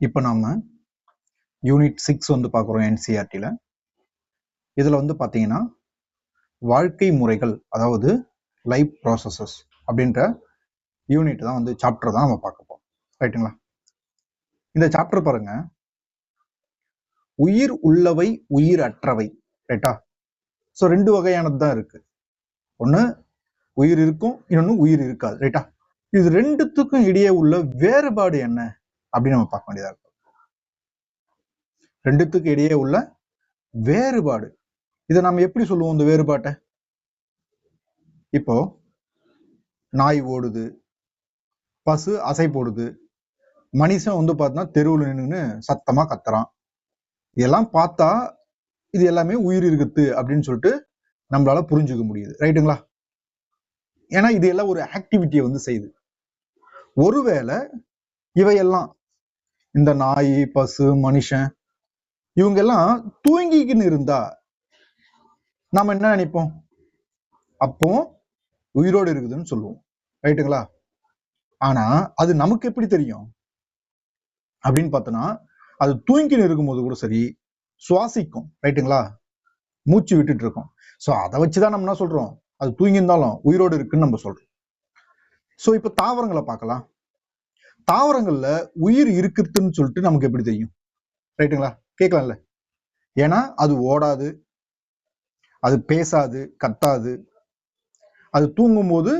இப்போ நாம unit six வந்து பார்க்குறோம் என்சிஆர்டியில் இதில் வந்து பார்த்தீங்கன்னா வாழ்க்கை முறைகள் அதாவது லைஃப் ப்ராசஸஸ் அப்படின்ற யூனிட் தான் வந்து சாப்டர் தான் நம்ம பார்க்க போகிறோம் ரைட்டுங்களா இந்த சாப்டர் பாருங்க. உயிர் உள்ளவை உயிர் அற்றவை. ரைட்டா ஸோ ரெண்டு வகையானது தான் இருக்கு. ஒன்று உயிர் இருக்கும் இன்னொன்று உயிர் இருக்காது. ரைட்டா இது ரெண்டுத்துக்கும் இடையே உள்ள வேறுபாடு என்ன? அப்படின்னு நம்ம பார்க்க வேண்டியதா இருக்கும். ரெண்டுத்துக்கு இடையே உள்ள வேறுபாடு. இதை நம்ம எப்படி சொல்லுவோம் இந்த வேறுபாட்டை? இப்போ நாய் ஓடுது பசு அசை போடுது மனுஷன் வந்து பார்த்தோன்னா தெருவில் நின்றுன்னு சத்தமா கத்துறான். இதெல்லாம் பார்த்தா இது எல்லாமே உயிர் இருக்குது அப்படின்னு சொல்லிட்டு நம்மளால புரிஞ்சுக்க முடியுது. ரைட்டுங்களா? ஏன்னா இது எல்லாம் ஒரு ஆக்டிவிட்டியை வந்து செய்யுது. ஒருவேளை இவையெல்லாம் இந்த நாய் பசு மனுஷன் இவங்க எல்லாம் தூங்கிக்கின்னு இருந்தா நாம என்ன நினைப்போம்? அப்போ உயிரோடு இருக்குதுன்னு சொல்லுவோம். ரைட்டுங்களா? ஆனா அது நமக்கு எப்படி தெரியும்? அப்படின்னு பார்த்தோன்னா அது தூங்கின்னு இருக்கும்போது கூட சரி சுவாசிக்கும். ரைட்டுங்களா? மூச்சு விட்டுட்டு இருக்கோம். ஸோ அதை வச்சுதான் நம்ம என்ன சொல்றோம்? அது தூங்கி இருந்தாலும் உயிரோடு இருக்குன்னு நம்ம சொல்றோம். ஸோ இப்போ தாவரங்களை பார்க்கலாம். தாவரங்கள்ல உயிர் இருக்குதுன்னு சொல்லிட்டு நமக்கு எப்படி தெரியும்? ரைட்டுங்களா? கேட்கலாம்ல. ஏன்னா அது ஓடாது. அது பேசாது கத்தாது. அது தூங்கும் போது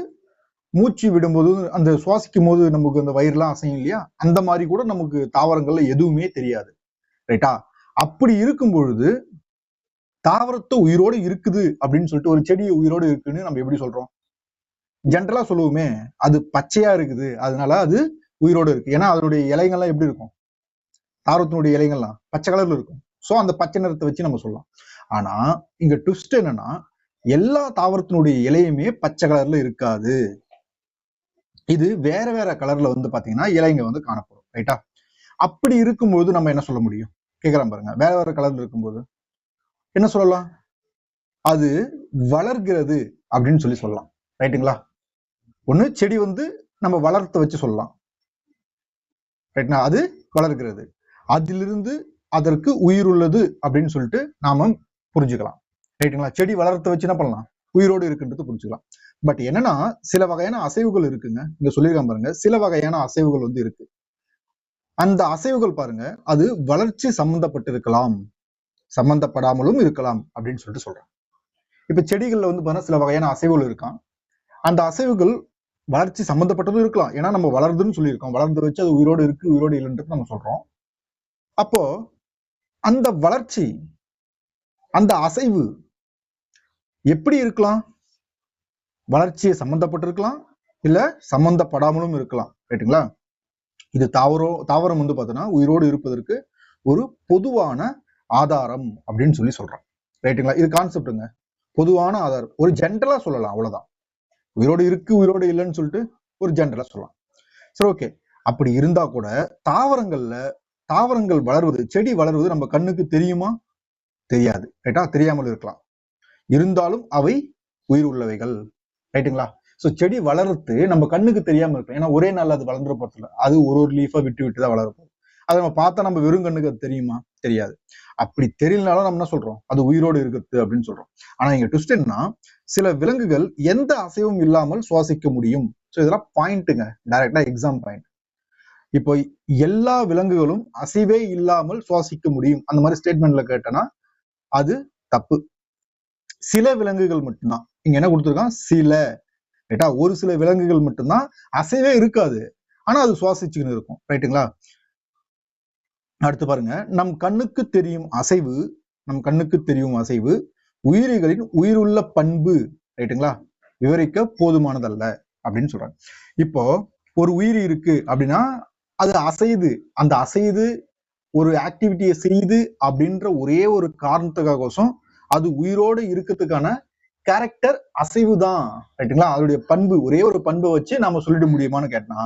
மூச்சு விடும்போது அந்த சுவாசிக்கும் போது நமக்கு அந்த வயிறுலாம் அசையும் இல்லையா? அந்த மாதிரி கூட நமக்கு தாவரங்கள்ல எதுவுமே தெரியாது. ரைட்டா? அப்படி இருக்கும் பொழுது தாவரத்தை உயிரோடு இருக்குது அப்படின்னு சொல்லிட்டு ஒரு செடி உயிரோடு இருக்குன்னு நம்ம எப்படி சொல்றோம்? ஜென்ரலா சொல்லுவோமே அது பச்சையா இருக்குது. அதனால அது உயிரோடு இருக்கு. ஏன்னா அதனுடைய இலைகள்லாம் எப்படி இருக்கும்? தாவரத்தினுடைய இலைகள்லாம் பச்சை கலர்ல இருக்கும். ஸோ அந்த பச்சை நிறத்தை வச்சு நம்ம சொல்லலாம். ஆனா இங்க ட்விஸ்ட் என்னன்னா எல்லா தாவரத்தினுடைய இலையுமே பச்சை கலர்ல இருக்காது. இது வேற வேற கலர்ல வந்து பாத்தீங்கன்னா இலைங்க வந்து காணப்படும். ரைட்டா அப்படி இருக்கும்போது நம்ம என்ன சொல்ல முடியும்? கேக்குறான் பாருங்க. வேற வேற கலர்ல இருக்கும்போது என்ன சொல்லலாம்? அது வளர்கிறது அப்படின்னு சொல்லி சொல்லலாம். ரைட்டுங்களா ஒண்ணு செடி வந்து நம்ம வளர்த்த வச்சு சொல்லலாம். ரைட்னா அது வளர்கிறது. அதிலிருந்து அதற்கு உயிர் உள்ளது அப்படின்னு சொல்லிட்டு நாம புரிஞ்சுக்கலாம். ரைட்டுங்களா செடி வளர்த்த வச்சு என்ன பண்ணலாம்? உயிரோடு இருக்குன்றது புரிஞ்சுக்கலாம். பட் என்னன்னா சில வகையான அசைவுகள் இருக்குங்க. இங்க சொல்லியிருக்காங்க பாருங்க. சில வகையான அசைவுகள் வந்து இருக்கு. அந்த அசைவுகள் பாருங்க. அது வளர்ச்சி சம்பந்தப்பட்டிருக்கலாம். சம்பந்தப்படாமலும் இருக்கலாம் அப்படின்னு சொல்லிட்டு சொல்றான் இப்ப செடிகள்ல வந்து பாருங்க சில வகையான அசைவுகள் இருக்கான். அந்த அசைவுகள் வளர்ச்சி சம்பந்தப்பட்டதும் இருக்கலாம். ஏன்னா நம்ம வளருதுன்னு சொல்லியிருக்கோம். வளர்ந்து வச்சு அது உயிரோடு இருக்கு உயிரோடு இல்லைன்றது நம்ம சொல்றோம். அப்போ அந்த வளர்ச்சி அந்த அசைவு எப்படி இருக்கலாம்? வளர்ச்சியை சம்பந்தப்பட்டிருக்கலாம் இல்ல சம்பந்தப்படாமலும் இருக்கலாம். ரைட்டுங்களா இது தாவரம் தாவரம் வந்து பார்த்தோன்னா உயிரோடு இருப்பதற்கு ஒரு பொதுவான ஆதாரம் அப்படின்னு சொல்லி சொல்றோம். ரைட்டுங்களா இது கான்செப்டுங்க பொதுவான ஆதாரம். ஒரு ஜென்ரலா சொல்லலாம் அவ்வளவுதான். உயிரோடு இருக்கு உயிரோடு இல்லைன்னு சொல்லிட்டு ஒரு ஜென்ரலா சொல்லலாம். சரி ஓகே அப்படி இருந்தா கூட தாவரங்கள்ல தாவரங்கள் வளர்வது செடி வளர்வது நம்ம கண்ணுக்கு தெரியுமா? தெரியாது. ரைட்டா தெரியாமல் இருக்கலாம். இருந்தாலும் அவை உயிர் உள்ளவைகள். ரைட்டுங்களா ஸோ செடி வளர்த்து நம்ம கண்ணுக்கு தெரியாம இருக்கும் ஏன்னா ஒரே நாள் அது வளர்ந்துற போறதுல அது ஒரு ஒரு லீஃபா விட்டு விட்டு தான் வளரப்போம் அதை நம்ம பார்த்தா நம்ம வெறும் கண்ணுக்கு அது தெரியுமா? தெரியாது. அப்படி தெரியலனாலும் நம்ம என்ன சொல்றோம்? அது உயிரோடு இருக்குது அப்படின்னு சொல்றோம். ஆனா இங்க ட்விஸ்ட் என்ன சில விலங்குகள் எந்த அசைவும் இல்லாமல் சுவாசிக்க முடியும். ஸோ இதெல்லாம் பாயிண்ட்டுங்க டைரக்டா எக்ஸாம் பாயிண்ட் இப்போ எல்லா விலங்குகளும் அசைவே இல்லாமல் சுவாசிக்க முடியும். அந்த மாதிரி ஸ்டேட்மெண்ட்ல கேட்டனா அது தப்பு. சில விலங்குகள் மட்டும்தான். இங்க என்ன கொடுத்துருக்கான்? சில. ரைட்டா ஒரு சில விலங்குகள் மட்டும்தான் அசைவே இருக்காது. ஆனா அது சுவாசிச்சுக்கின்னு இருக்கும். ரைட்டுங்களா அடுத்து பாருங்க நம் கண்ணுக்கு தெரியும் அசைவு நம் கண்ணுக்கு தெரியும் அசைவு உயிரிகளின் உயிருள்ள பண்பு ரைட்டுங்களா? விவரிக்க போதுமானதல்ல அப்படின்னு சொல்றாங்க. இப்போ ஒரு உயிரி இருக்கு அப்படின்னா அது அசையுது. அந்த அசையுது ஒரு ஆக்டிவிட்டியை செய்யுது அப்படின்ற ஒரே ஒரு காரணத்துக்காகோசம் அது உயிரோடு இருக்கிறதுக்கான கேரக்டர் அசைவு தான் ரைட்டுங்களா? அதோடைய பண்பு ஒரே ஒரு பண்பை வச்சு நாம சொல்லிட முடியுமான்னு கேட்டா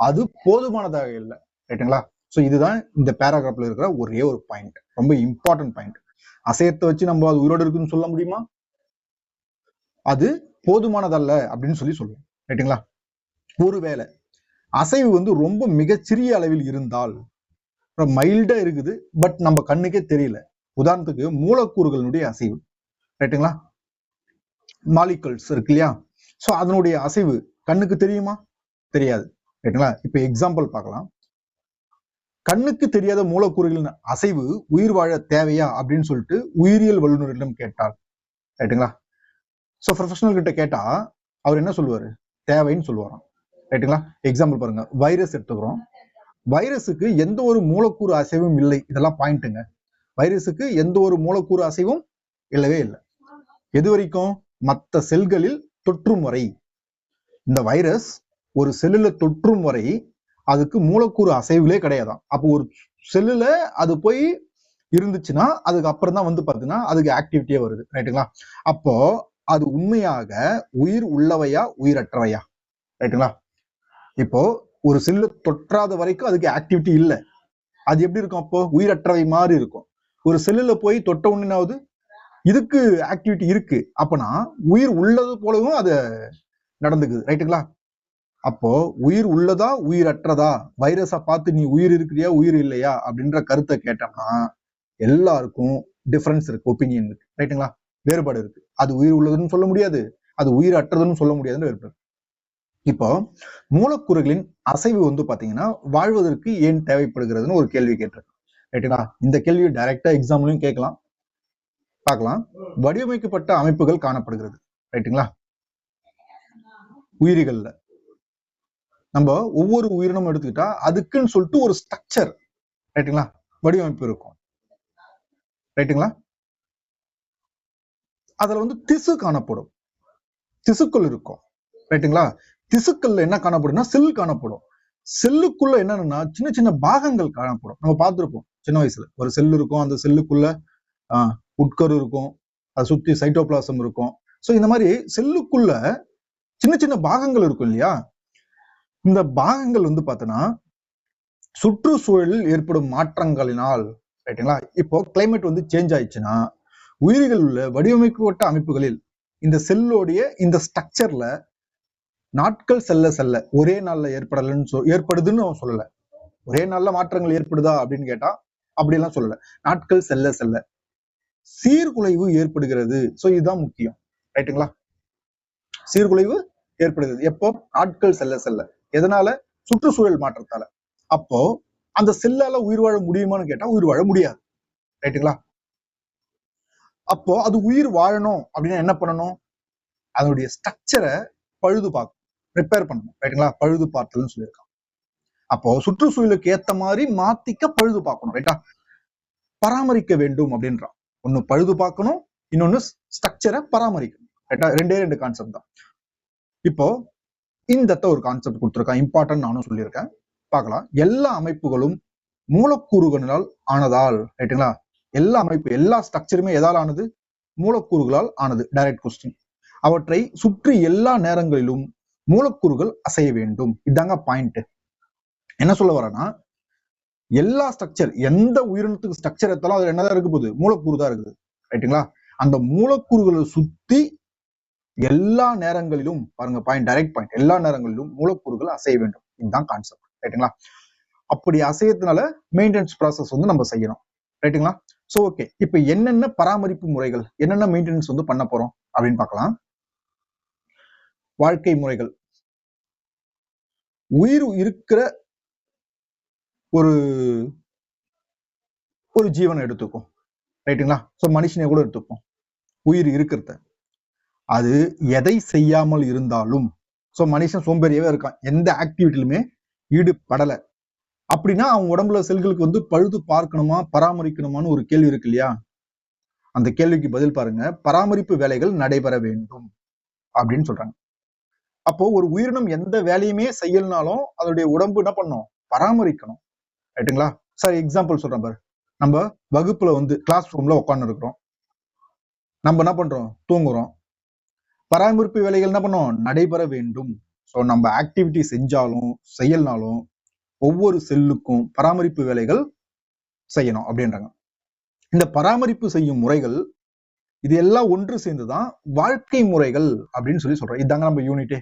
அது போதுமானதாக இல்லை ரைட்டுங்களா? ஸோ இதுதான் இந்த பேராகிராஃப்ல இருக்கிற ஒரே ஒரு பாயிண்ட் ரொம்ப இம்பார்ட்டன்ட் பாயிண்ட் அசையத்தை வச்சு நம்ம அது உயிரோடு இருக்குன்னு சொல்ல முடியுமா? அது போதுமானதல்ல அப்படின்னு சொல்லி சொல்லுவோம். ரைட்டுங்களா ஒருவேளை அசைவு வந்து ரொம்ப மிகச்சிறிய அளவில் இருந்தால் மைல்டா இருக்குது பட் நம்ம கண்ணுக்கே தெரியல. உதாரணத்துக்கு மூலக்கூறுகளினுடைய அசைவு. ரைட்டுங்களா மாலிகல்ஸ் இருக்கு இல்லையா? சோ அதனுடைய அசைவு கண்ணுக்கு தெரியுமா? தெரியாது. ரைட்டுங்களா இப்போ எக்ஸாம்பிள் பார்க்கலாம். கண்ணுக்கு தெரியாத மூலக்கூறுகளின் அசைவு உயிர் வாழ தேவையா அப்படின்னு சொல்லிட்டு உயிரியல் வல்லுநரிடம் கேட்டார். ரைட்டுங்களா ஸோ ப்ரொஃபஷனல் கிட்ட கேட்டா அவர் என்ன சொல்லுவாரு? தேவைன்னு சொல்லுவாராம். ரைட்டுங்களா எக்ஸாம்பிள் பாருங்க. வைரஸ் எடுத்துக்கிறோம். வைரஸுக்கு எந்த ஒரு மூலக்கூறு அசைவும் இல்லை. இதெல்லாம் பாயிண்ட்டுங்க வைரஸுக்கு எந்த ஒரு மூலக்கூறு அசைவும் இல்லவே இல்லை. எது வரைக்கும்? மற்ற செல்களில் தொற்றும் வரை. இந்த வைரஸ் ஒரு செல்லுல தொற்றும் வரை அதுக்கு மூலக்கூறு அசைவுகளே கிடையாதான் அப்போ ஒரு செல்லுல அது போய் இருந்துச்சுன்னா அதுக்கு அப்புறம் தான் வந்து பாத்தீங்கன்னா அதுக்கு ஆக்டிவிட்டியே வருது. ரைட்டுங்களா அப்போ அது உண்மையாக உயிர் உள்ளவையா உயிரற்றவையா? ரைட்டுங்களா இப்போ ஒரு செல்லு தொற்றாத வரைக்கும் அதுக்கு ஆக்டிவிட்டி இல்லை. அது எப்படி இருக்கும் அப்போ? உயிரற்றவை மாதிரி இருக்கும். ஒரு செல்லுல போய் தொட்ட உடனேனாவது இதுக்கு ஆக்டிவிட்டி இருக்கு. அப்பனா உயிர் உள்ளது போலவும் அது நடந்துக்குது. ரைட்டுங்களா அப்போ உயிர் உள்ளதா உயிர் அற்றதா வைரஸை பார்த்து நீ உயிர் இருக்கிறியா உயிர் இல்லையா? அப்படின்ற கருத்தை கேட்டோம்னா எல்லாருக்கும் டிஃபரன்ஸ் இருக்கு ஒப்பீனியன் இருக்கு. ரைட்டுங்களா வேறுபாடு இருக்கு. அது உயிர் உள்ளதுன்னு சொல்ல முடியாது அது உயிர் அற்றதுன்னு சொல்ல முடியாதுன்னு வேறுபாடு. இப்போ மூலக்கூறுகளின் அசைவு வந்து பாத்தீங்கன்னா வாழ்வதற்கு ஏன் தேவைப்படுகிறதுன்னு ஒரு கேள்வி கேட்டிருக்கேன் ரைட்டுங்களா இந்த கேள்வி டைரக்டா எக்ஸாம்லயும் கேட்கலாம். பார்க்கலாம். வடிவமைக்கப்பட்ட அமைப்புகள் காணப்படுகிறது. ரைட்டுங்களா உயிரிகள்ல. நம்ம ஒவ்வொரு உயிரினம் எடுத்துக்கிட்டா அதுக்குன்னு சொல்லிட்டு ஒரு ஸ்ட்ரக்சர் ரைட்டுங்களா வடிவமைப்பு இருக்கும். ரைட்டுங்களா அதுல வந்து திசு காணப்படும். திசுக்கள் இருக்கும். ரைட்டுங்களா திசுக்கள்ல என்ன காணப்படும்னா செல் காணப்படும். செல்லுக்குள்ள என்னன்னா சின்ன சின்ன பாகங்கள் காணப்படும். நம்ம பார்த்துருப்போம் சின்ன வயசுல. ஒரு செல் இருக்கும் அந்த செல்லுக்குள்ள ஆஹ் உட்கரு இருக்கும். அதை சுத்தி சைட்டோபிளாசம் இருக்கும். சோ இந்த மாதிரி செல்லுக்குள்ள சின்ன சின்ன பாகங்கள் இருக்கும் இல்லையா? இந்த பாகங்கள் வந்து பார்த்தோன்னா சுற்றுச்சூழலில் ஏற்படும் மாற்றங்களினால் ரைட்டுங்களா? இப்போ கிளைமேட் வந்து சேஞ்ச் ஆயிடுச்சுன்னா உயிர்கள் உள்ள வடிவமைக்கப்பட்ட அமைப்புகளில் இந்த செல்லோடைய இந்த ஸ்ட்ரக்சர்ல நாட்கள் செல்ல செல்ல ஒரே நாள்ல ஏற்படலன்னு சொல் ஏற்படுதுன்னு அவன் சொல்லல. ஒரே நாள்ல மாற்றங்கள் ஏற்படுதா அப்படின்னு கேட்டா அப்படிலாம் சொல்லல. நாட்கள் செல்ல செல்ல சீர்குலைவு ஏற்படுகிறது. சோ இதுதான் முக்கியம். ரைட்டுங்களா? சீர்குலைவு ஏற்படுகிறது. எப்போ? நாட்கள் செல்ல செல்ல. எதனால? சுற்றுச்சூழல் மாற்றத்தால. அப்போ அந்த செல்லால உயிர் வாழ முடியுமான்னு கேட்டா உயிர் வாழ முடியாது. ரைட்டுங்களா? அப்போ அது உயிர் வாழணும் அப்படின்னா என்ன பண்ணணும்? அதனுடைய ஸ்ட்ரக்சரை பழுது பார்க்கணும். ரிப்பேர் பண்ணணும். ரைட்டுங்களா? பழுது பார்த்தல்னு சொல்லியிருக்கான். அப்போ சுற்றுச்சூழலுக்கு ஏத்த மாதிரி மாத்திக்க பழுது பார்க்கணும். ரைட்டா? பராமரிக்க வேண்டும் அப்படின்றான். ஒண்ணு பழுது பார்க்கணும் இன்னொன்னு ஸ்ட்ரக்சரை பராமரிக்கணும். ரைட்டா? ரெண்டே ரெண்டு கான்செப்ட் தான். இப்போ இந்தத்த ஒரு கான்செப்ட் கொடுத்துருக்கான். இம்பார்ட்டன்ட் நானும் சொல்லியிருக்கேன். பார்க்கலாம். எல்லா அமைப்புகளும் மூலக்கூறுகளால் ஆனதால் ரைட்டுங்களா எல்லா அமைப்பு எல்லா ஸ்ட்ரக்சருமே எதால் ஆனது? மூலக்கூறுகளால் ஆனது. டைரக்ட் கொஸ்டின் அவற்றை சுற்றி எல்லா நேரங்களிலும் மூலக்கூறுகள் அசைய வேண்டும். இதாங்க பாயிண்ட் என்ன சொல்ல வரேன்னா எல்லா ஸ்ட்ரக்சர் எந்த உயிரினத்துக்கு ஸ்ட்ரக்சர் எடுத்தாலும் அது என்னதான் இருக்க போகுது? மூலக்கூறு தான் இருக்குது. ரைட்டுங்களா அந்த மூலக்கூறுகளை சுத்தி எல்லா நேரங்களிலும் பாருங்க பாயிண்ட் டைரக்ட் பாயிண்ட் எல்லா நேரங்களிலும் மூலக்கூறுகள் அசைய வேண்டும். இதுதான் கான்செப்ட் ரைட்டுங்களா அப்படி அசையறதுனால மெயின்டெனன்ஸ் ப்ராசஸ் வந்து நம்ம செய்யணும். ரைட்டுங்களா சோ ஓகே இப்போ என்னென்ன பராமரிப்பு முறைகள் என்னென்ன மெயின்டெனன்ஸ் வந்து பண்ண போறோம் அப்படின்னு பார்க்கலாம். வாழ்க்கை முறைகள். உயிர் இருக்கிற ஒரு ஒரு ஜீவனை எடுத்துக்கும். ரைட்டுங்களா சோ மனுஷனை கூட எடுத்துப்போம் உயிர் இருக்கிறத. அது எதை செய்யாமல் இருந்தாலும் சோ மனுஷன் சோம்பேறியாவே இருக்கான். எந்த ஆக்டிவிட்டிலுமே ஈடுபடலை. அப்படின்னா அவன் உடம்புல செல்களுக்கு வந்து பழுது பார்க்கணுமா பராமரிக்கணுமான்னு ஒரு கேள்வி இருக்கு இல்லையா? அந்த கேள்விக்கு பதில் பாருங்க. பராமரிப்பு வேலைகள் நடைபெற வேண்டும் அப்படின்னு சொல்றாங்க. அப்போ ஒரு உயிரினம் எந்த வேலையுமே செய்யலனாலும் அதனுடைய உடம்பு என்ன பண்ணும்? பராமரிக்கணும். ரைட்டுங்களா? சார் எக்ஸாம்பிள் சொல்றேன் பாரு. நம்ம வகுப்புல வந்து கிளாஸ் ரூம்ல உட்கார்ந்து இருக்கிறோம் நம்ம என்ன பண்றோம்? தூங்குறோம். பராமரிப்பு வேலைகள் என்ன பண்ணோம்? நடைபெற வேண்டும். ஸோ நம்ம ஆக்டிவிட்டி செஞ்சாலும் செய்யலனாலும் ஒவ்வொரு செல்லுக்கும் பராமரிப்பு வேலைகள் செய்யணும் அப்படின்றாங்க. இந்த பராமரிப்பு செய்யும் முறைகள் இது எல்லாம் ஒன்று சேர்ந்துதான் வாழ்க்கை முறைகள் அப்படின்னு சொல்லி சொல்றோம். இதாங்க நம்ம யூனிட்டே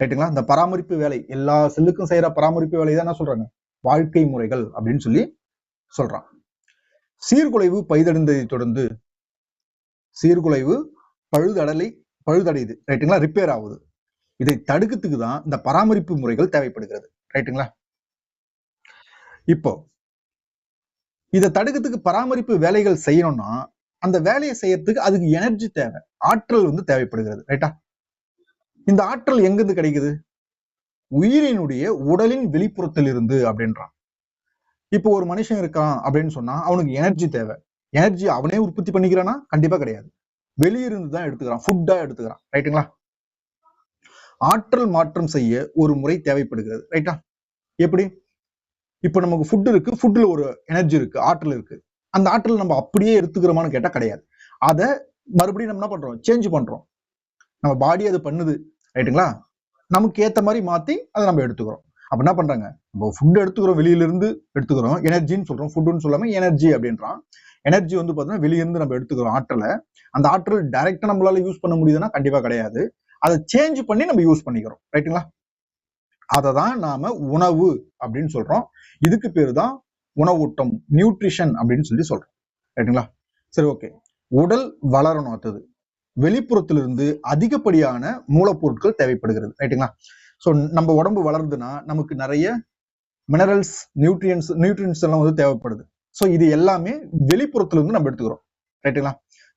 ரைட்டுங்களா இந்த பராமரிப்பு வேலை எல்லா செல்லுக்கும் செய்யற பராமரிப்பு வேலை தான் என்ன சொல்றாங்க? வாழ்க்கை முறைகள் அப்படின்னு சொல்லி சொல்றான். சீர்குலைவு பைதடைந்ததை தொடர்ந்து சீர்குலைவு பழுதடலை பழுதடையுது. ரைட்டுங்களா ரிப்பேர் ஆகுது. இதை தடுக்கிறதுக்கு தான் இந்த பராமரிப்பு முறைகள் தேவைப்படுகிறது. ரைட்டுங்களா இப்போ இதை தடுக்கிறதுக்கு பராமரிப்பு வேலைகள் செய்யணும்னா அந்த வேலையை செய்யறதுக்கு அதுக்கு எனர்ஜி தேவை. ஆற்றல் வந்து தேவைப்படுகிறது. ரைட்டா இந்த ஆற்றல் எங்கிருந்து கிடைக்குது? உயிரினுடைய உடலின் வெளிப்புறத்தில் இருந்து அப்படின்றான். இப்போ ஒரு மனுஷன் இருக்கான் அப்படின்னு சொன்னா அவனுக்கு எனர்ஜி தேவை. எனர்ஜி அவனே உற்பத்தி பண்ணிக்கிறானா? கண்டிப்பா கிடையாது. வெளியிருந்து தான் எடுத்துக்கிறான் ஃபுட்டா எடுத்துக்கிறான். ரைட்டுங்களா ஆற்றல் மாற்றம் செய்ய ஒரு முறை தேவைப்படுகிறது. ரைட்டா எப்படி? இப்ப நமக்கு ஃபுட் இருக்கு. ஃபுட்ல ஒரு எனர்ஜி இருக்கு. ஆற்றல் இருக்கு. அந்த ஆற்றல் நம்ம அப்படியே எடுத்துக்கிறோமான்னு கேட்டா கிடையாது. அதை மறுபடியும் நம்ம என்ன பண்றோம்? சேஞ்ச் பண்றோம். நம்ம பாடி அது பண்ணுது. ரைட்டுங்களா நமக்கு ஏத்த மாதிரி மாத்தி அதை நம்ம எடுத்துக்கிறோம். அப்ப என்ன பண்றாங்க? நம்ம ஃபுட் எடுத்துக்கிறோம். வெளியில இருந்து எடுத்துக்கிறோம் எனர்ஜின்னு சொல்றோம். ஃபுட்டுன்னு சொல்லாம எனர்ஜி அப்படின்றான். எனர்ஜி வந்து பார்த்தீங்கன்னா வெளியிருந்து நம்ம எடுத்துக்கிறோம் ஆற்றலை. அந்த ஆற்றல் டைரக்டா நம்மளால யூஸ் பண்ண முடியுதுன்னா கண்டிப்பா கிடையாது. அதை சேஞ்ச் பண்ணி நம்ம யூஸ் பண்ணிக்கிறோம். ரைட்டுங்களா அதை தான் நாம உணவு அப்படின்னு சொல்றோம். இதுக்கு பேர் தான் உணவூட்டம் நியூட்ரிஷன் அப்படின்னு சொல்லி சொல்றோம். ரைட்டுங்களா சரி ஓகே உடல் வளரணும் அடுத்தது. வெளிப்புறத்திலிருந்து அதிகப்படியான மூலப்பொருட்கள் தேவைப்படுகிறது. ரைட்டுங்களா ஸோ நம்ம உடம்பு வளருதுன்னா நமக்கு நிறைய மினரல்ஸ் நியூட்ரியன்ஸ் நியூட்ரியன்ஸ் எல்லாம் வந்து தேவைப்படுது. ஸோ இது எல்லாமே வெளிப்புறத்துல இருந்து நம்ம எடுத்துக்கிறோம். ரைட்டுங்களா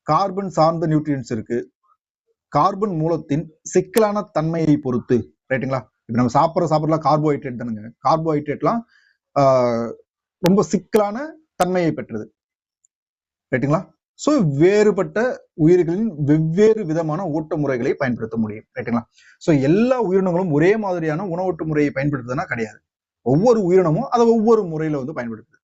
கார்பன் சார்ந்த நியூட்ரியன்ஸ் இருக்கு. கார்பன் மூலத்தின் சிக்கலான தன்மையை பொறுத்து. ரைட்டுங்களா இப்போ நம்ம சாப்பிட்ற சாப்பிட்றலாம் கார்போஹைட்ரேட் தானுங்க. கார்போஹைட்ரேட்லாம் ஆஹ், ரொம்ப சிக்கலான தன்மையை பெற்றது. ரைட்டுங்களா ஸோ வேறுபட்ட உயிர்களின் வெவ்வேறு விதமான ஊட்ட முறைகளை பயன்படுத்த முடியும். ரைட்டுங்களா ஸோ எல்லா உயிரினங்களும் ஒரே மாதிரியான உணவூட்டு முறையை பயன்படுத்துதுன்னா கிடையாது. ஒவ்வொரு உயிரினமும் அதை ஒவ்வொரு முறையில வந்து பயன்படுத்துது.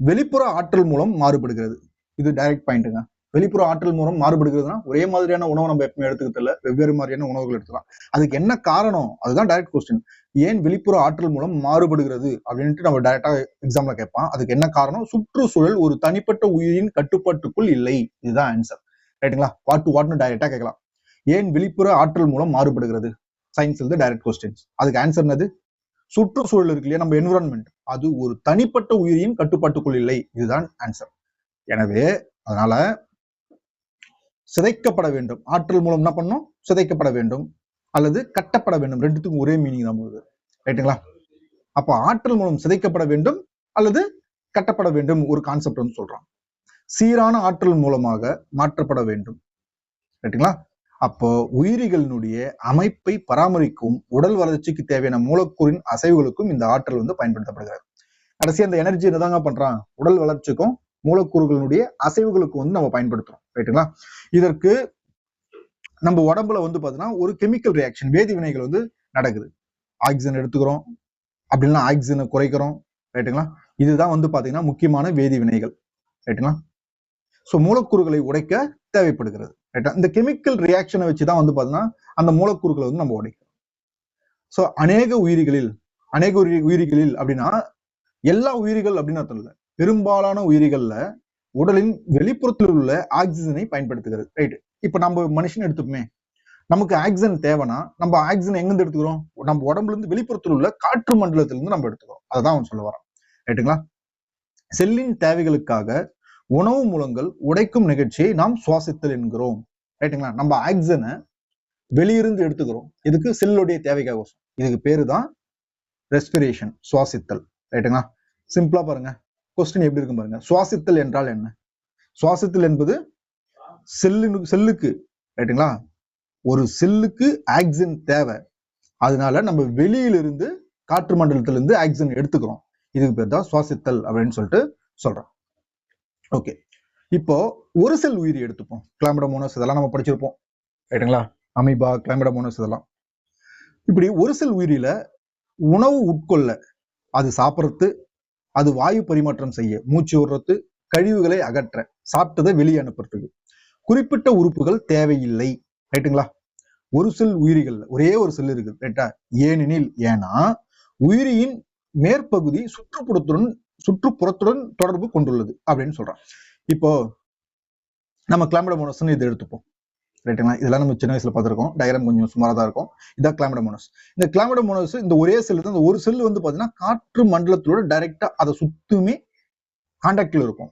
வெளிப்புற ஆற்றல் மூலம் மாறுபடுகிறது. இது டைரக்ட் பாயிண்ட்டுங்க வெளிப்புற ஆற்றல் மூலம் மாறுபடுகிறதுனா ஒரே மாதிரியான உணவை நம்ம எப்பவுமே எடுத்துக்கிறது வெவ்வேறு மாதிரியான உணவுகள் எடுத்துக்கலாம். அதுக்கு என்ன காரணம்? அதுதான் டைரக்ட் கொஸ்டின் ஏன் வெளிப்புற ஆற்றல் மூலம் மாறுபடுகிறது? அப்படின்ட்டு நம்ம டைரக்டா எக்ஸாம்ல கேட்பான். அதுக்கு என்ன காரணம்? சுற்றுச்சூழல் ஒரு தனிப்பட்ட உயிரின் கட்டுப்பாட்டுக்குள் இல்லை. இதுதான் ஆன்சர் ரைட்டுங்களா வாட் டு வாட்னு டைரக்டா கேட்கலாம். ஏன் வெளிப்புற ஆற்றல் மூலம் மாறுபடுகிறது? சயின்ஸ் இருந்து டைரக்ட் கொஸ்டின்ஸ் அதுக்கு ஆன்சர் என்னது? சுற்றுச்சூழல் இருக்கு இல்லையா? நம்ம என்விரான்மெண்ட் அது ஒரு தனிப்பட்ட உயிரின் கட்டுப்பாட்டுக்குள் இல்லை. இதுதான் ஆன்சர் எனவே அதனால சிதைக்கப்பட வேண்டும். ஆற்றல் மூலம் என்ன பண்ணும் சிதைக்கப்பட வேண்டும். அல்லது கட்டப்பட வேண்டும். ரெண்டுத்துக்கும் ஒரே மீனிங் தான் போகுது. ரைட்டுங்களா அப்போ ஆற்றல் மூலம் சிதைக்கப்பட வேண்டும் அல்லது கட்டப்பட வேண்டும் ஒரு கான்செப்ட் வந்து சொல்றான். சீரான ஆற்றல் மூலமாக மாற்றப்பட வேண்டும். ரைட்டுங்களா அப்போ உயிரிகளினுடைய அமைப்பை பராமரிக்கும் உடல் வளர்ச்சிக்கு தேவையான மூலக்கூறின் அசைவுகளுக்கும் இந்த ஆற்றல் வந்து பயன்படுத்தப்படுகிறது. கடைசி அந்த எனர்ஜி என்னதாங்க பண்றான்? உடல் வளர்ச்சிக்கும் மூலக்கூறுகளினுடைய அசைவுகளுக்கும் வந்து நம்ம பயன்படுத்துறோம். ரைட்டுங்களா இதற்கு நம்ம உடம்புல வந்து பாத்தீங்கன்னா ஒரு கெமிக்கல் ரியாக்ஷன் வேதி வினைகள் வந்து நடக்குது. ஆக்சிஜன் எடுத்துக்கிறோம். அப்படின்னா ஆக்சிஜனை குறைக்கிறோம். ரைட்டுங்களா இதுதான் வந்து பாத்தீங்கன்னா முக்கியமான வேதி வினைகள். ரைட்டுங்களா ஸோ மூலக்கூறுகளை உடைக்க தேவைப்படுகிறது. ரைட்டா இந்த கெமிக்கல் ரியாக்ஷனை வச்சு தான் வந்து பாத்தீங்கன்னா அந்த மூலக்கூறுகளை வந்து நம்ம உடைக்கிறோம். ஸோ அநேக உயிரிகளில் அநேக உயிரி உயிரிகளில் அப்படின்னா எல்லா உயிரிகள் அப்படின்னு அர்த்தம் இல்லை. பெரும்பாலான உயிரிகள்ல உடலின் வெளிப்புறத்தில் உள்ள ஆக்சிஜனை பயன்படுத்துகிறது. ரைட் இப்ப நம்ம மனுஷன் எடுத்துக்குமே நமக்கு ஆக்சிஜன் தேவைன்னா நம்ம ஆக்சிஜன் எங்கிருந்து எடுத்துக்கிறோம்? நம்ம உடம்புல இருந்து வெளிப்புறத்தில் உள்ள காற்று மண்டலத்திலிருந்து நம்ம எடுத்துக்கிறோம். அதான் அவன் சொல்ல வரான். ரைட்டுங்களா செல்லின் தேவைகளுக்காக உணவு மூலங்கள் உடைக்கும் நிகழ்ச்சியை நாம் சுவாசித்தல் என்கிறோம். ரைட்டுங்களா? நம்ம ஆக்சிஜனை வெளியிருந்து எடுத்துக்கிறோம். இதுக்கு செல்லுடைய தேவைக்காக இதுக்கு பேரு தான் ரெஸ்பிரேஷன் சுவாசித்தல். ரைட்டுங்களா? சிம்பிளா பாருங்க. கொஸ்டின் எப்படி இருக்கும் பாருங்க. சுவாசித்தல் என்றால் என்ன? சுவாசித்தல் என்பது செல்லு செல்லுக்கு ரைட்டுங்களா? ஒரு செல்லுக்கு ஆக்சிஜன் தேவை. அதனால நம்ம வெளியிலிருந்து காற்று மண்டலத்திலிருந்து ஆக்சிஜன் எடுத்துக்கிறோம். இதுக்கு பேர் தான் சுவாசித்தல் அப்படின்னு சொல்லிட்டு சொல்றோம். ஓகே இப்போ ஒரு செல் உயிரி எடுத்துப்போம். கிளாமிடமோனஸ் இதெல்லாம் நம்ம படிச்சிருப்போம். ரைட்டுங்களா அமீபா கிளாமிடமோனஸ் இதெல்லாம். இப்படி ஒரு செல் உயிரில உணவு உட்கொள்ள அது சாப்பிட்றது அது வாயு பரிமாற்றம் செய்ய மூச்சு விடுறது கழிவுகளை அகற்ற சாப்பிட்டதை வெளியே அனுப்புறதுக்கு குறிப்பிட்ட உறுப்புகள் தேவையில்லை. ரைட்டுங்களா ஒரு செல் உயிரிகள்ல ஒரே ஒரு செல் இருக்குது. ரைட்டா ஏனெனில் ஏன்னா உயிரியின் மேற்பகுதி சுற்றுப்புறத்துடன் சுற்றுப்புறத்துடன் தொடர்பு கொண்டுள்ளது அப்படின்னு சொல்றான். இப்போ நம்ம கிளாமிடமோனஸ்னு இது எடுத்துப்போம். ரைட்டுங்களா இதெல்லாம் நம்ம சின்ன வயசுல பார்த்திருக்கோம். டயக்ராம் கொஞ்சம் சுமாரா தான் இருக்கும். இதான் கிளாமிடமோனஸ் இந்த கிளாமிடமோனஸ் இந்த ஒரே செல் தான் இந்த ஒரு செல் வந்து பாத்தீங்கன்னா காற்று மண்டலத்தோட டைரக்டா அதை சுத்துமே கான்டாக்டில் இருக்கும்.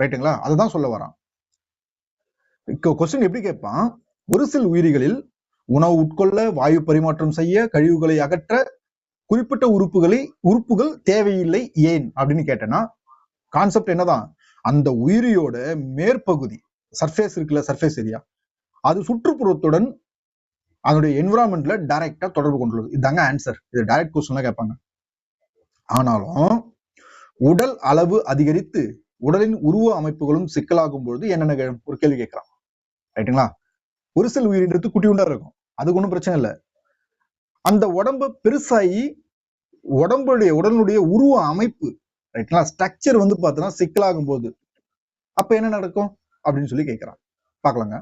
ரைட்டுங்களா அதுதான் சொல்ல வரான். கொஸ்டின் எப்படி கேட்பான்? ஒரு செல் உயிரிகளில் உணவு உட்கொள்ள வாயு பரிமாற்றம் செய்ய கழிவுகளை அகற்ற குறிப்பிட்ட உறுப்புகளை உறுப்புகள் தேவையில்லை ஏன் அப்படின்னு கேட்டேன்னா கான்செப்ட் என்னதான்? அந்த உயிரியோட மேற்பகுதி சர்ஃபேஸ் இருக்குல்ல சர்ஃபேஸ் ஏரியா அது சுற்றுப்புறத்துடன் அதனுடைய என்விரான்மெண்ட்ல டைரக்டா தொடர்பு கொண்டுள்ளது. இதுதாங்க ஆன்சர் இது டைரக்ட் கொஸ்டின்லாம் கேட்பாங்க. ஆனாலும் உடல் அளவு அதிகரித்து உடலின் உருவ அமைப்புகளும் சிக்கலாகும் பொழுது என்னென்ன ஒரு கேள்வி கேட்கலாம் ரைட்டுங்களா? ஒரு சில உயிரின்றது குட்டி உண்டா இருக்கும். அதுக்கு ஒன்றும் பிரச்சனை இல்லை. அந்த உடம்பு பெருசாகி உடம்புடைய உடலுடைய உருவ அமைப்பு ரைட்டுங்களா ஸ்ட்ரக்சர் வந்து பார்த்தோன்னா சிக்கலாகும் போது அப்ப என்ன நடக்கும்? அப்படின்னு சொல்லி கேட்குறான் பார்க்கலாங்க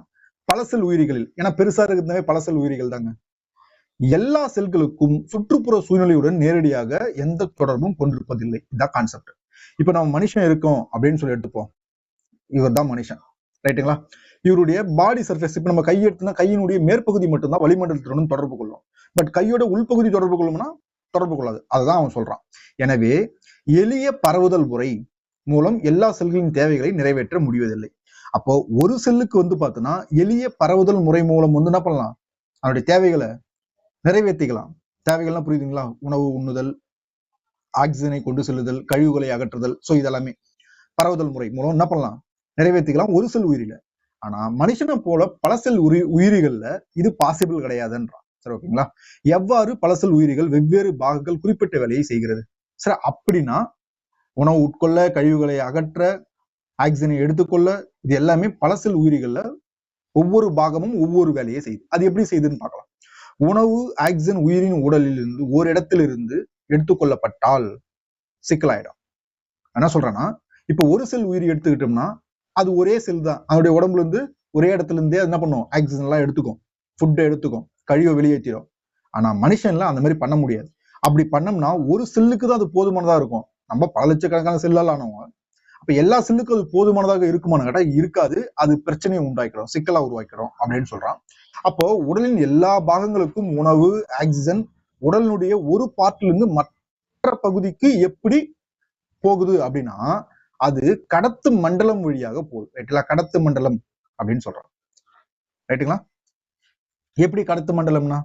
பலசல் உயிரிகளில் ஏன்னா பெருசா இருக்கிறதுனாவே பல செல் உயிரிகள் தாங்க. எல்லா செல்களுக்கும் சுற்றுப்புற சூழ்நிலையுடன் நேரடியாக எந்த தொடர்பும் கொண்டிருப்பதில்லை. இதான் கான்செப்ட் இப்ப நம்ம மனுஷன் இருக்கோம் அப்படின்னு சொல்லி எடுத்துப்போம். இவர் தான் மனுஷன் ரைட்டுங்களா இவருடைய பாடி சர்ஃபேஸ் இப்ப நம்ம கை எடுத்தோம்னா கையினுடைய மேற்பகுதி மட்டும்தான் வளிமண்டலத்துடன் தொடர்பு கொள்ளும். பட் கையோட உள்பகுதி தொடர்பு கொள்ளும்னா தொடர்பு கொள்ளாது. அதுதான் அவன் சொல்றான். எனவே எளிய பரவுதல் முறை மூலம் எல்லா செல்களின் தேவைகளை நிறைவேற்ற முடிவதில்லை. அப்போ ஒரு செல்லுக்கு வந்து பார்த்தோன்னா எளிய பரவுதல் முறை மூலம் வந்து என்ன பண்ணலாம்? அதனுடைய தேவைகளை நிறைவேற்றிக்கலாம் தேவைகள்லாம் புரியுதுங்களா? உணவு உண்ணுதல் ஆக்சிஜனை கொண்டு செல்லுதல் கழிவுகளை அகற்றுதல் ஸோ இதெல்லாமே பரவுதல் முறை மூலம் என்ன பண்ணலாம்? நிறைவேற்றிக்கலாம் ஒரு செல் உயிரில. ஆனா மனுஷனை போல பல செல் உயிரி உயிரிகள்ல இது பாசிபிள் கிடையாதுன்றான். சரி ஓகேங்களா? எவ்வாறு பல செல் உயிரிகள் வெவ்வேறு பாகங்கள் குறிப்பிட்ட வேலையை செய்கிறது? சரி அப்படின்னா உணவு உட்கொள்ள கழிவுகளை அகற்ற ஆக்சிஜனை எடுத்துக்கொள்ள இது எல்லாமே பல செல் உயிரிகள்ல ஒவ்வொரு பாகமும் ஒவ்வொரு வேலையை செய்யுது. அது எப்படி செய்யுதுன்னு பார்க்கலாம். உணவு ஆக்சிஜன் உயிரின் உடலில் இருந்து ஒரு இடத்திலிருந்து எடுத்துக்கொள்ளப்பட்டால் சிக்கலாயிடும். என்ன சொல்றேன்னா இப்போ ஒரு செல் உயிரி எடுத்துக்கிட்டோம்னா அது ஒரே செல் தான். அதனுடைய உடம்புல இருந்து ஒரே இடத்துல இருந்தே அது என்ன பண்ணும்? ஆக்சிஜன் எல்லாம் எடுத்துக்கும். ஃபுட்டை எடுத்துக்கும். கழிவை வெளியேற்றிடும். ஆனா மனுஷன்ல அந்த மாதிரி பண்ண முடியாது. அப்படி பண்ணோம்னா ஒரு செல்லுக்கு தான் அது போதுமானதா இருக்கும். நம்ம பல லட்சக்கணக்கான செல்லால் ஆனவங்க. அப்ப எல்லா செல்லுக்கும் அது போதுமானதாக இருக்குமான்னு கேட்டா இருக்காது. அது பிரச்சனையை உண்டாக்கிடும் சிக்கலா உருவாக்கிடும் அப்படின்னு சொல்றான். அப்போ உடலின் எல்லா பாகங்களுக்கும் உணவு ஆக்சிஜன் உடலினுடைய ஒரு பார்ட்ல இருந்து மற்ற பகுதிக்கு எப்படி போகுது அப்படின்னா அது கடத்து மண்டலம் வழியாக போகுது. ரைட்டுங்களா கடத்து மண்டலம் அப்படின்னு சொல்றோம் ரைட்டுங்களா எப்படி கடத்து மண்டலம்னா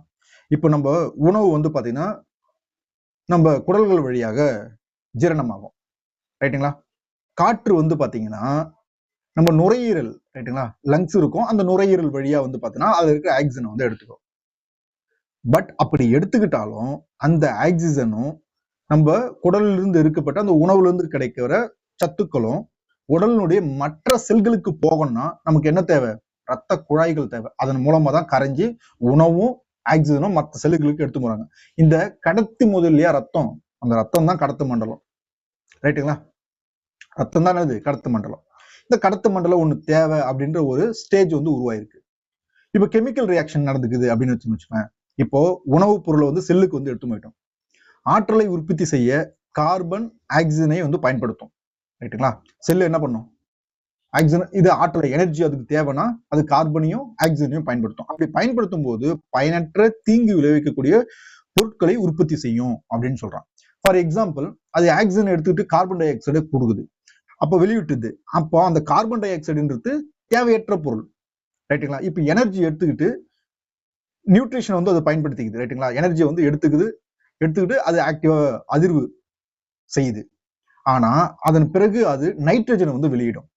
இப்போ நம்ம உணவு வந்து பாத்தீங்கன்னா நம்ம குடல்கள் வழியாக ஜீரணமாகும். ரைட்டுங்களா காற்று வந்து பார்த்தீங்கன்னா நம்ம நுரையீரல் ரைட்டுங்களா லங்ஸ் இருக்கும். அந்த நுரையீரல் வழியா வந்து பார்த்தீங்கன்னா அதில் இருக்கிற ஆக்சிஜனை வந்து எடுத்துக்கும். பட் அப்படி எடுத்துக்கிட்டாலும் அந்த ஆக்சிஜனும் நம்ம குடல்ல இருந்து இருக்கப்பட்ட அந்த உணவுல இருந்து கிடைக்கிற சத்துக்களும் உடலினுடைய மற்ற செல்களுக்கு போகணும்னா நமக்கு என்ன தேவை? ரத்த குழாய்கள் தேவை. அதன் மூலமா தான் கரைஞ்சி உணவும் ஆக்சிஜனும் மற்ற செல்லுகளுக்கு எடுத்து போறாங்க இந்த கடத்தி முதலியா ரத்தம். அந்த ரத்தம் தான் கடத்து மண்டலம். ரைட்டுங்களா? ரத்தம் தான் அது கடத்து மண்டலம். இந்த கடத்து மண்டலம் ஒண்ணு தேவை அப்படின்ற ஒரு ஸ்டேஜ் வந்து உருவாயிருக்கு. இப்போ கெமிக்கல் ரியாக்ஷன் நடந்துக்குது அப்படின்னு வச்சு வச்சுக்கோங்க. இப்போ உணவுப் பொருளை வந்து செல்லுக்கு வந்து எடுத்து போயிட்டோம் ஆற்றலை உற்பத்தி செய்ய கார்பன் ஆக்சிஜனை வந்து பயன்படுத்தும். ரைட்டுங்களா? செல்லு என்ன பண்ணும்? ஆக்சிஜன் இது ஆற்றல எனர்ஜி அதுக்கு தேவைன்னா அது கார்பனையும் ஆக்சிஜனையும் பயன்படுத்தும். அப்படி பயன்படுத்தும் போது பயனற்ற தீங்கு விளைவிக்கக்கூடிய பொருட்களை உற்பத்தி செய்யும் அப்படின்னு சொல்றான். ஃபார் எக்ஸாம்பிள் அது ஆக்சிஜன் எடுத்துக்கிட்டு கார்பன் டை ஆக்சைடை கொடுக்குது. அப்போ வெளியிட்டுது. அப்போ அந்த கார்பன் டை ஆக்சைடுன்றது தேவையற்ற பொருள். ரைட்டுங்களா இப்போ எனர்ஜி எடுத்துக்கிட்டு நியூட்ரிஷன் வந்து அதை பயன்படுத்திக்குது. ரைட்டுங்களா எனர்ஜி வந்து எடுத்துக்குது. எடுத்துக்கிட்டு அது ஆக்டிவா அதிர்வு செய்யுது. ஆனா அதன் பிறகு அது நைட்ரஜனை வந்து வெளியிடும்.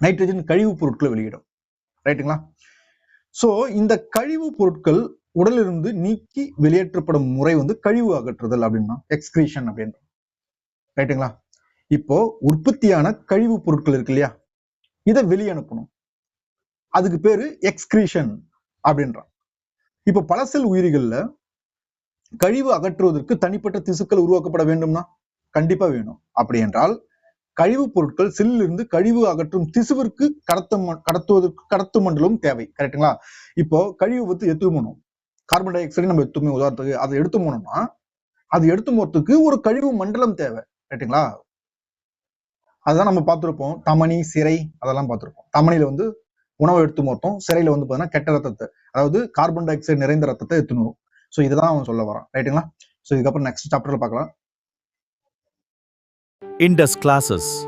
நைட்ரஜன் கழிவுப் பொருட்களை வெளியிடும். ரைட்டுங்களா சோ இந்த கழிவுப் பொருட்கள் உடலிருந்து நீக்கி வெளியேற்றப்படும் முறை வந்து கழிவு அகற்றுதல் அப்படின்னா எக்ஸ்கிரீஷன் அப்படின்ற ரைட்டுங்களா இப்போ உற்பத்தியான கழிவுப் பொருட்கள் இருக்கு இல்லையா? இதை வெளியே அனுப்பணும் அதுக்கு பேரு எக்ஸ்கிரீஷன் அப்படின்றான். இப்போ பல செல் உயிரிகள்ல கழிவு அகற்றுவதற்கு தனிப்பட்ட திசுக்கள் உருவாக்கப்பட வேண்டும்னா கண்டிப்பா வேணும். அப்படி என்றால் கழிவுப் பொருட்கள் செல்லிலிருந்து கழிவு அகற்றும் திசுவிற்கு கடத்த கடத்துவதற்கு கடத்து மண்டலம் தேவை. கரெக்ட்டுங்களா? இப்போ கழிவு வந்து எடுத்து போகணும். கார்பன் டை ஆக்சைடு நம்ம எடுத்துமே உதாரணத்துக்கு. அதை எடுத்து போனோம்னா அது எடுத்து போறதுக்கு ஒரு கழிவு மண்டலம் தேவை. ரைட்டுங்களா அதுதான் நம்ம பார்த்துருப்போம். தமனி சிறை அதெல்லாம் பார்த்துருப்போம். தமணியில வந்து உணவை எடுத்து மொத்தம் சிறையில வந்து பார்த்தீங்கன்னா கெட்ட ரத்தத்தை அதாவது கார்பன் டை ஆக்சைடு நிறைந்த ரத்தத்தை எடுத்துன்னு ஸோ இதுதான் அவன் சொல்ல வரான். ரைட்டுங்களா? ஸோ இதுக்கப்புறம் நெக்ஸ்ட் சாப்டர்ல பார்க்கலாம். Indus classes.